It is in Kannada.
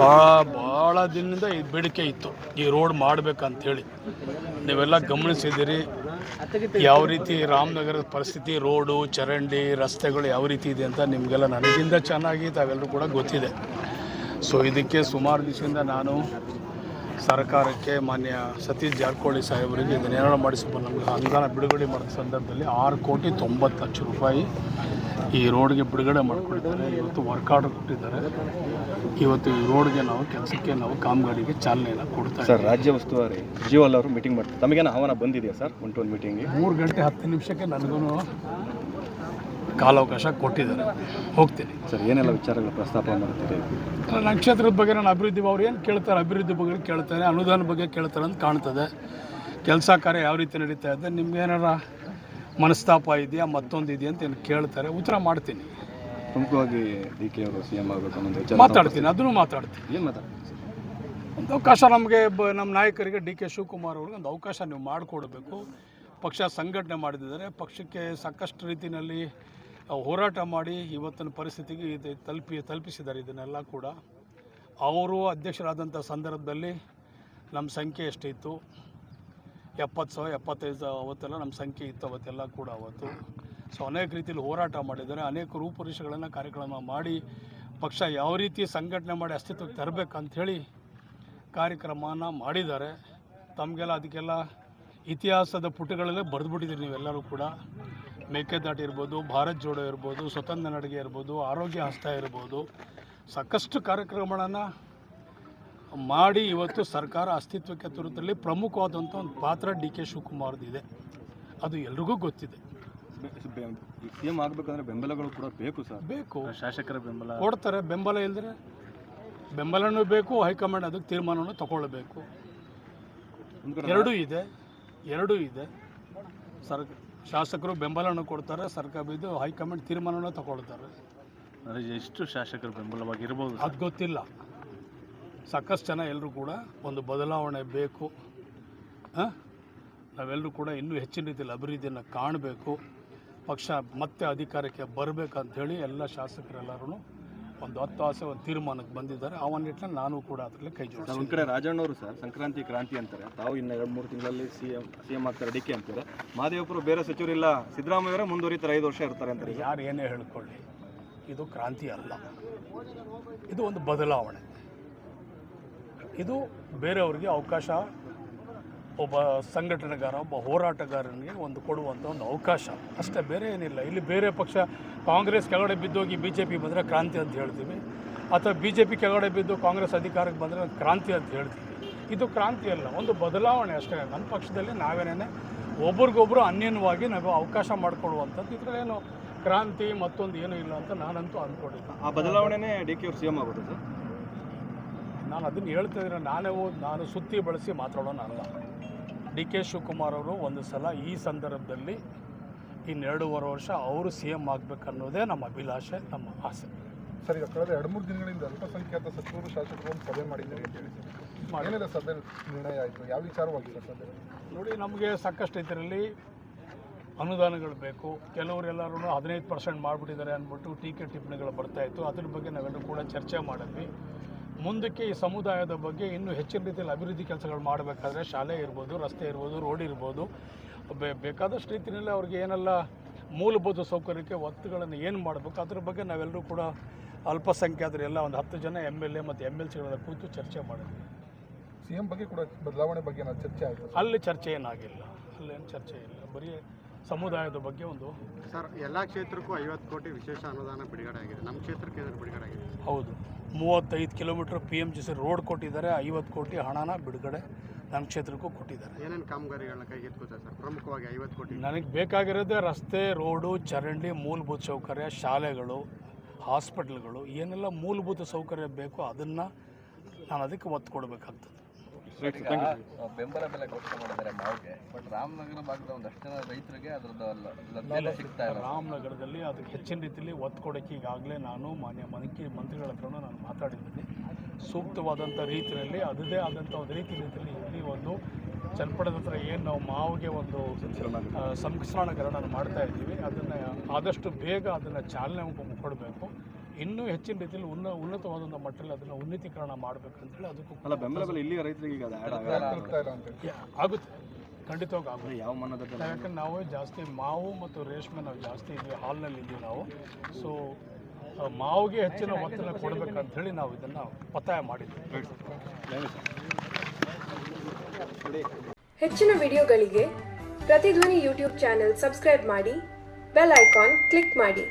ಭಾಳ ಭಾಳ ದಿನದಿಂದ ಈ ಬೇಡಿಕೆ ಇತ್ತು. ಈ ರೋಡ್ ಮಾಡಬೇಕಂತೇಳಿ. ನೀವೆಲ್ಲ ಗಮನಿಸಿದ್ದೀರಿ ಯಾವ ರೀತಿ ರಾಮನಗರದ ಪರಿಸ್ಥಿತಿ, ರೋಡು, ಚರಂಡಿ, ರಸ್ತೆಗಳು ಯಾವ ರೀತಿ ಇದೆ ಅಂತ ನಿಮಗೆಲ್ಲ ನನಗಿಂತ ಚೆನ್ನಾಗಿ ತಾವೆಲ್ಲರೂ ಕೂಡ ಗೊತ್ತಿದೆ. ಸೊ ಇದಕ್ಕೆ ಸುಮಾರು ದಿವಸದಿಂದ ನಾನು ಸರ್ಕಾರಕ್ಕೆ ಮಾನ್ಯ ಸತೀಶ್ ಜಾರಕಿಹೊಳಿ ಸಾಹೇಬರಿಗೆ ಇದನ್ನು ಏನಾರು ಮಾಡಿಸಿ ನಮಗೆ ಅನುದಾನ ಬಿಡುಗಡೆ ಮಾಡಿದ ಸಂದರ್ಭದಲ್ಲಿ ಆರು ಕೋಟಿ ತೊಂಬತ್ತು ಲಕ್ಷ ರೂಪಾಯಿ ಈ ರೋಡ್ಗೆ ಬಿಡುಗಡೆ ಮಾಡಿಕೊಟ್ಟಿದ್ದಾರೆ. ಇವತ್ತು ವರ್ಕ್ ಆರ್ಡರ್ ಕೊಟ್ಟಿದ್ದಾರೆ. ಇವತ್ತು ಈ ರೋಡ್ಗೆ ನಾವು ಕೆಲಸಕ್ಕೆ ನಾವು ಕಾಮಗಾರಿಗೆ ಚಾಲನೆಯನ್ನು ಕೊಡ್ತಾ ಸರ್ ರಾಜ್ಯ ಉಸ್ತುವಾರಿ ಸಚಿವಲ್ ಅವರು ಮೀಟಿಂಗ್ ಮಾಡ್ತಾರೆ. ತಮಗೇನು ಆಹ್ವಾನ ಬಂದಿದೆಯಾ ಸರ್? ಒನ್ ಟು ಒನ್ ಮೀಟಿಂಗ್ಗೆ ಮೂರು ಗಂಟೆ ಹತ್ತು ನಿಮಿಷಕ್ಕೆ ನನಗೂ ಕಾಲಾವಕಾಶ ಕೊಟ್ಟಿದ್ದಾರೆ. ಹೋಗ್ತೀನಿ. ಸರ್ ಏನೆಲ್ಲ ವಿಚಾರಗಳು ಪ್ರಸ್ತಾಪ ಮಾಡ್ತೀರಿ ನಕ್ಷತ್ರದ ಕ್ಷೇತ್ರದ ಬಗ್ಗೆ ನಾನು ಅಭಿವೃದ್ಧಿ ಅವ್ರು ಏನು ಕೇಳ್ತಾರೆ ಅಭಿವೃದ್ಧಿ ಬಗ್ಗೆ ಕೇಳ್ತಾರೆ ಅನುದಾನ ಬಗ್ಗೆ ಕೇಳ್ತಾರೆ ಅಂತ ಕಾಣ್ತದೆ. ಕೆಲಸ ಕಾರ್ಯ ಯಾವ ರೀತಿ ನಡೀತಾ ಇದೆ ನಿಮ್ಗೆ ಏನಾರ ಮನಸ್ತಾಪ ಇದೆಯಾ ಮತ್ತೊಂದು ಇದೆಯಾ ಅಂತ ಏನು ಕೇಳ್ತಾರೆ ಉತ್ತರ ಮಾಡ್ತೀನಿ. ಪ್ರಮುಖವಾಗಿ ಡಿ ಕೆ ಅವರು ಸಿ ಎಂ ಆಗಬೇಕು ಅಂತ ವಿಚಾರ ಮಾತಾಡ್ತೀನಿ ಅದನ್ನು ಮಾತಾಡ್ತೀನಿ. ಏನು ಮಾತಾಡ್ತೀನಿ ಒಂದು ಅವಕಾಶ ನಮಗೆ ಬ ನಮ್ಮ ನಾಯಕರಿಗೆ ಡಿ ಕೆ ಶಿವಕುಮಾರ್ ಅವ್ರಿಗೆ ಒಂದು ಅವಕಾಶ ನೀವು ಮಾಡಿಕೊಡ್ಬೇಕು. ಪಕ್ಷ ಸಂಘಟನೆ ಮಾಡಿದ್ದಾರೆ ಪಕ್ಷಕ್ಕೆ ಸಾಕಷ್ಟು ರೀತಿಯಲ್ಲಿ ಹೋರಾಟ ಮಾಡಿ ಇವತ್ತಿನ ಪರಿಸ್ಥಿತಿಗೆ ಇದು ತಲುಪಿ ತಲುಪಿಸಿದ್ದಾರೆ ಇದನ್ನೆಲ್ಲ ಕೂಡ. ಅವರು ಅಧ್ಯಕ್ಷರಾದಂಥ ಸಂದರ್ಭದಲ್ಲಿ ನಮ್ಮ ಸಂಖ್ಯೆ ಎಷ್ಟಿತ್ತು? ಎಪ್ಪತ್ತು ಸಾವಿರ, ಎಪ್ಪತ್ತೈದು ಅವತ್ತೆಲ್ಲ ನಮ್ಮ ಸಂಖ್ಯೆ ಇತ್ತು ಅವತ್ತೆಲ್ಲ ಕೂಡ ಅವತ್ತು. ಸೊ ಅನೇಕ ರೀತಿಯಲ್ಲಿ ಹೋರಾಟ ಮಾಡಿದ್ದಾರೆ. ಅನೇಕ ರೂಪುರೇಷೆಗಳನ್ನು ಕಾರ್ಯಕ್ರಮ ಮಾಡಿ, ಪಕ್ಷ ಯಾವ ರೀತಿ ಸಂಘಟನೆ ಮಾಡಿ ಅಸ್ತಿತ್ವಕ್ಕೆ ತರಬೇಕಂಥೇಳಿ ಕಾರ್ಯಕ್ರಮನ ಮಾಡಿದ್ದಾರೆ. ತಮಗೆಲ್ಲ ಅದಕ್ಕೆಲ್ಲ ಇತಿಹಾಸದ ಪುಟಗಳಲ್ಲೇ ಬರೆದುಬಿಟ್ಟಿದ್ದೀರಿ ನೀವೆಲ್ಲರೂ ಕೂಡ. ಮೇಕೆದಾಟು ಇರ್ಬೋದು ಭಾರತ್ ಜೋಡೋ ಇರ್ಬೋದು ಸ್ವತಂತ್ರ ನಡಿಗೆ ಇರ್ಬೋದು ಆರೋಗ್ಯ ಹಸ್ತ ಇರ್ಬೋದು ಸಾಕಷ್ಟು ಕಾರ್ಯಕ್ರಮಗಳನ್ನು ಮಾಡಿ ಇವತ್ತು ಸರ್ಕಾರ ಅಸ್ತಿತ್ವಕ್ಕೆ ತರುವುದರಲ್ಲಿ ಪ್ರಮುಖವಾದಂಥ ಒಂದು ಪಾತ್ರ ಡಿ ಕೆ ಶಿವಕುಮಾರ್ದಿದೆ. ಅದು ಎಲ್ರಿಗೂ ಗೊತ್ತಿದೆ. ಸಿ ಎಂ ಆಗಬೇಕಂದ್ರೆ ಬೆಂಬಲಗಳು ಕೂಡ ಬೇಕು ಸರ್. ಬೇಕು. ಶಾಸಕರ ಬೆಂಬಲ. ಕೊಡ್ತಾರೆ ಬೆಂಬಲ ಇಲ್ಲದ್ರೆ ಬೆಂಬಲನೂ ಬೇಕು ಹೈಕಮಾಂಡ್ ಅದಕ್ಕೆ ತೀರ್ಮಾನವನ್ನು ತಗೊಳ್ಬೇಕು. ಎರಡೂ ಇದೆ ಎರಡೂ ಇದೆ. ಸರ್ ಶಾಸಕರು ಬೆಂಬಲವನ್ನು ಕೊಡ್ತಾರೆ ಸರ್ಕಾರ ಇದು ಹೈಕಮಾಂಡ್ ತೀರ್ಮಾನವನ್ನು ತಗೊಳ್ತಾರೆ. ಅಂದರೆ ಎಷ್ಟು ಶಾಸಕರು ಬೆಂಬಲವಾಗಿರ್ಬೋದು ಅದು ಗೊತ್ತಿಲ್ಲ. ಸಾಕಷ್ಟು ಜನ ಎಲ್ಲರೂ ಕೂಡ ಒಂದು ಬದಲಾವಣೆ ಬೇಕು? ನಾವೆಲ್ಲರೂ ಕೂಡ ಇನ್ನೂ ಹೆಚ್ಚಿನ ರೀತಿಯಲ್ಲಿ ಅಭಿವೃದ್ಧಿಯನ್ನು ಕಾಣಬೇಕು. ಪಕ್ಷ ಮತ್ತೆ ಅಧಿಕಾರಕ್ಕೆ ಬರಬೇಕಂಥೇಳಿ ಎಲ್ಲ ಶಾಸಕರೆಲ್ಲರೂ ಒಂದು ಹತ್ತು ಆಸೆ ಒಂದು ತೀರ್ಮಾನಕ್ಕೆ ಬಂದಿದ್ದಾರೆ. ಆ ಒಂದು ನಿಟ್ಟಿನಲ್ಲಿ ನಾನು ಕೂಡ ಅದರಲ್ಲಿ ಕೈ ಜೋಡಿಸ್ ಒಂದು ಕಡೆ ರಾಜಣ್ಣವರು ಸರ್ ಸಂಕ್ರಾಂತಿ ಕ್ರಾಂತಿ ಅಂತಾರೆ. ತಾವು ಇನ್ನು ಎರಡು ಮೂರು ತಿಂಗಳಲ್ಲಿ ಸಿ ಎಂ ಸಿ ಎಂ ಆಗ್ತಾರೆ ಡಿ ಕೆ ಅಂತಾರೆ. ಮಹದೇವಪುರ ಬೇರೆ ಸಚಿವರಿಲ್ಲ ಸಿದ್ದರಾಮಯ್ಯವರೇ ಮುಂದುವರಿತಾರೆ ಐದು ವರ್ಷ ಇರ್ತಾರೆ ಅಂತಾರೆ ಯಾರು ಏನೇ ಹೇಳ್ಕೊಳ್ಳಿ ಇದು ಕ್ರಾಂತಿ ಅಲ್ಲ. ಇದು ಒಂದು ಬದಲಾವಣೆ. ಇದು ಬೇರೆಯವರಿಗೆ ಅವಕಾಶ ಒಬ್ಬ ಸಂಘಟನೆಗಾರ ಒಬ್ಬ ಹೋರಾಟಗಾರನಿಗೆ ಒಂದು ಕೊಡುವಂಥ ಒಂದು ಅವಕಾಶ. ಅಷ್ಟೇ ಬೇರೆ ಏನಿಲ್ಲ. ಇಲ್ಲಿ ಬೇರೆ ಪಕ್ಷ ಕಾಂಗ್ರೆಸ್ ಕೆಳಗಡೆ ಬಿದ್ದೋಗಿ ಬಿ ಜೆ ಪಿ ಬಂದರೆ ಕ್ರಾಂತಿ ಅಂತ ಹೇಳ್ತೀವಿ. ಅಥವಾ ಬಿ ಜೆ ಪಿ ಕೆಳಗಡೆ ಬಿದ್ದು ಕಾಂಗ್ರೆಸ್ ಅಧಿಕಾರಕ್ಕೆ ಬಂದರೆ ಕ್ರಾಂತಿ ಅಂತ ಹೇಳ್ತೀವಿ. ಇದು ಕ್ರಾಂತಿ ಅಲ್ಲ ಒಂದು ಬದಲಾವಣೆ ಅಷ್ಟೇ. ನನ್ನ ಪಕ್ಷದಲ್ಲಿ ನಾವೇನೇ ಒಬ್ರಿಗೊಬ್ಬರು ಅನ್ಯನವಾಗಿ ನಾವು ಅವಕಾಶ ಮಾಡಿಕೊಡುವಂಥದ್ದು. ಇದರಲ್ಲೇನು ಕ್ರಾಂತಿ ಮತ್ತೊಂದು ಏನೂ ಇಲ್ಲ ಅಂತ ನಾನಂತೂ ಅಂದ್ಕೊಂಡಿಲ್ಲ ಆ ಬದಲಾವಣೆನೇ ಡಿ ಕೆ ಅವ್ರು ಸಿ ಎಂ ಆಗುತ್ತೆ ಸರ್ ನಾನು ಅದನ್ನು ಹೇಳ್ತಾ ಇದ್ರೆ ನಾನೇ ನಾನು ಸುತ್ತಿ ಬಳಸಿ ಮಾತಾಡೋಣ ಅಲ್ಲ. ಡಿ ಕೆ ಶಿವಕುಮಾರ್ ಅವರು ಒಂದು ಸಲ ಈ ಸಂದರ್ಭದಲ್ಲಿ ಇನ್ನೆರಡೂವರೆ ವರ್ಷ ಅವರು ಸಿ ಎಂ ಆಗಬೇಕನ್ನೋದೇ ನಮ್ಮ ಅಭಿಲಾಷೆ ನಮ್ಮ ಆಸೆ. ಸರಿ ಈಗ ಕಳೆದ ಎರಡು ಮೂರು ದಿನಗಳಿಂದ ಅಲ್ಪಸಂಖ್ಯಾತ ಸಚಿವರು ಶಾಸಕರು ಒಂದು ಸಭೆ ಮಾಡಿದ್ದಾರೆ ಅಂತ ಹೇಳಿ ಏನೆಲ್ಲ ಸಭೆ ನಿರ್ಣಯ ಆಯಿತು? ಯಾವ ವಿಚಾರವಾಗಿದೆ ಸಭೆ ನೋಡಿ ನಮಗೆ ಸಾಕಷ್ಟು ಇದರಲ್ಲಿ ಅನುದಾನಗಳು ಬೇಕು. ಕೆಲವರೆಲ್ಲರೂ ಹದಿನೈದು ಪರ್ಸೆಂಟ್ ಮಾಡಿಬಿಟ್ಟಿದ್ದಾರೆ ಅಂದ್ಬಿಟ್ಟು ಟೀಕೆ ಟಿಪ್ಪಣಿಗಳು ಬರ್ತಾ ಇತ್ತು. ಅದ್ರ ಬಗ್ಗೆ ನಾವೆಲ್ಲರೂ ಕೂಡ ಚರ್ಚೆ ಮಾಡಿದ್ವಿ. ಮುಂದಕ್ಕೆ ಈ ಸಮುದಾಯದ ಬಗ್ಗೆ ಇನ್ನೂ ಹೆಚ್ಚಿನ ರೀತಿಯಲ್ಲಿ ಅಭಿವೃದ್ಧಿ ಕೆಲಸಗಳು ಮಾಡಬೇಕಾದ್ರೆ ಶಾಲೆ ಇರ್ಬೋದು ರಸ್ತೆ ಇರ್ಬೋದು ರೋಡ್ ಇರ್ಬೋದು. ಬೇ ಬೇಕಾದಷ್ಟು ರೀತಿಯಲ್ಲಿ ಅವ್ರಿಗೆ ಏನೆಲ್ಲ ಮೂಲಭೂತ ಸೌಕರ್ಯಕ್ಕೆ ಒತ್ತುಗಳನ್ನು ಏನು ಮಾಡಬೇಕು ಅದ್ರ ಬಗ್ಗೆ ನಾವೆಲ್ಲರೂ ಕೂಡ ಅಲ್ಪಸಂಖ್ಯಾತರು ಎಲ್ಲ ಒಂದು ಹತ್ತು ಜನ ಎಂ ಎಲ್ ಎ ಮತ್ತು ಎಂ ಎಲ್ ಸಿಗಳ ಕೂತು ಚರ್ಚೆ ಮಾಡಿದ್ವಿ. ಸಿ ಎಂ ಬಗ್ಗೆ ಕೂಡ ಬದಲಾವಣೆ ಬಗ್ಗೆ ನಾವು ಚರ್ಚೆ ಆಯಿತು ಅಲ್ಲಿ ಚರ್ಚೆ ಏನಾಗಿಲ್ಲ. ಅಲ್ಲೇನು ಚರ್ಚೆ ಇಲ್ಲ. ಬರೀ ಸಮುದಾಯದ ಬಗ್ಗೆ ಒಂದು ಸರ್ ಎಲ್ಲ ಕ್ಷೇತ್ರಕ್ಕೂ ಐವತ್ತು ಕೋಟಿ ವಿಶೇಷ ಅನುದಾನ ಬಿಡುಗಡೆ ಆಗಿದೆ. ನಮ್ಮ ಕ್ಷೇತ್ರಕ್ಕೆ ಏನಾದ್ರು ಬಿಡುಗಡೆ ಆಗಿದೆ? ಹೌದು. ಮೂವತ್ತೈದು kilometre P M G C road ಕೊಟ್ಟಿದ್ದಾರೆ ಐವತ್ತು ಕೋಟಿ ಹಣನ ಬಿಡುಗಡೆ ನಮ್ಮ ಕ್ಷೇತ್ರಕ್ಕೂ ಕೊಟ್ಟಿದ್ದಾರೆ. ಏನೇನು ಕಾಮಗಾರಿಗಳನ್ನ ಕೈಗೆತ್ಕೋತಾರೆ ಸರ್? ಪ್ರಮುಖವಾಗಿ ಐವತ್ತು ಕೋಟಿ. ನನಗೆ ಬೇಕಾಗಿರೋದೇ ರಸ್ತೆ ರೋಡು ಚರಂಡಿ ಮೂಲಭೂತ ಸೌಕರ್ಯ ಶಾಲೆಗಳು ಹಾಸ್ಪಿಟ್ಲ್ಗಳು. ಏನೆಲ್ಲ ಮೂಲಭೂತ ಸೌಕರ್ಯ ಬೇಕೋ ಅದನ್ನು ನಾನು ಅದಕ್ಕೆ ಒತ್ತು ಕೊಡಬೇಕಾಗ್ತದೆ. ಬೆಂಬಲ ಬೆಲೆ ಘೋಷಣೆ ಮಾಡಿದ್ದಾರೆ ಮಾವಿಗೆ. ಬಟ್ ರಾಮನಗರ ಭಾಗದ ಒಂದಷ್ಟು ಜನ ರೈತರಿಗೆ ಅದರದ್ದು ಲಭ್ಯತೆ ಸಿಗ್ತಾ ಇಲ್ಲ. ರಾಮನಗರದಲ್ಲಿ ಅದಕ್ಕೆ ಹೆಚ್ಚಿನ ರೀತಿಯಲ್ಲಿ ಒತ್ತು ಕೊಡೋಕೆ ಈಗಾಗಲೇ ನಾನು ಮಾನ್ಯ ಮನಕ್ಕೆ ಮಂತ್ರಿಗಳ ಹತ್ರನೂ ನಾನು ಮಾತಾಡಿದ್ದೀನಿ. ಸೂಕ್ತವಾದಂಥ ರೀತಿಯಲ್ಲಿ ಅದೇ ಆದಂಥ ಒಂದು ರೀತಿ ರೀತಿಯಲ್ಲಿ ಇಲ್ಲಿ ಒಂದು ಚನ್ನಪಟ್ಟಣದ ಹತ್ರ ಏನು ನಾವು ಮಾವಿಗೆ ಒಂದು ಸಂಸ್ಕರಣಕರಣ ಮಾಡ್ತಾ ಇದ್ದೀವಿ. ಅದನ್ನು ಆದಷ್ಟು ಬೇಗ ಅದನ್ನು ಚಾಲನೆ ಕೊಡಬೇಕು. ಇನ್ನೂ ಹೆಚ್ಚಿನ ರೀತಿಯಲ್ಲಿ ಉನ್ನ ಉನ್ನತವಾದಂಥ ಮಟ್ಟದಲ್ಲಿ ಅದನ್ನು ಉನ್ನತೀಕರಣ ಮಾಡಬೇಕಂತೇಳಿ ಅದಕ್ಕೂ ಅಲ್ಲ ಬೆಂಬಲ ಬೆಲೆ ಇಲ್ಲಿ ರೈತರಿಗೆ ಈಗ ಅದು ಆ್ಯಡ್ ಆಗುತ್ತೆ. ಖಂಡಿತವಾಗಿ ಆಗುತ್ತೆ. ಯಾವ ಮನದಲ್ಲಿ ಯಾಕಂದ್ರೆ ನಾವು ಜಾಸ್ತಿ ಮಾವು ಮತ್ತು ರೇಷ್ಮೆ ನಾವು ಜಾಸ್ತಿ ಇದ್ವಿ ಹಾಲ್ನಲ್ಲಿ ಇದ್ದೀವಿ ನಾವು. ಸೊ ಮಾವಿಗೆ ಹೆಚ್ಚಿನ ಒತ್ತಡ ಕೊಡಬೇಕಂತ ಹೇಳಿ ನಾವು ಇದನ್ನು ಒತ್ತಾಯ ಮಾಡಿದ್ವಿ. ಹೆಚ್ಚಿನ ವಿಡಿಯೋಗಳಿಗೆ ಪ್ರತಿಧ್ವನಿ ಯೂಟ್ಯೂಬ್ ಚಾನೆಲ್ ಸಬ್ಸ್ಕ್ರೈಬ್ ಮಾಡಿ ಬೆಲ್ ಐಕಾನ್ ಕ್ಲಿಕ್ ಮಾಡಿ.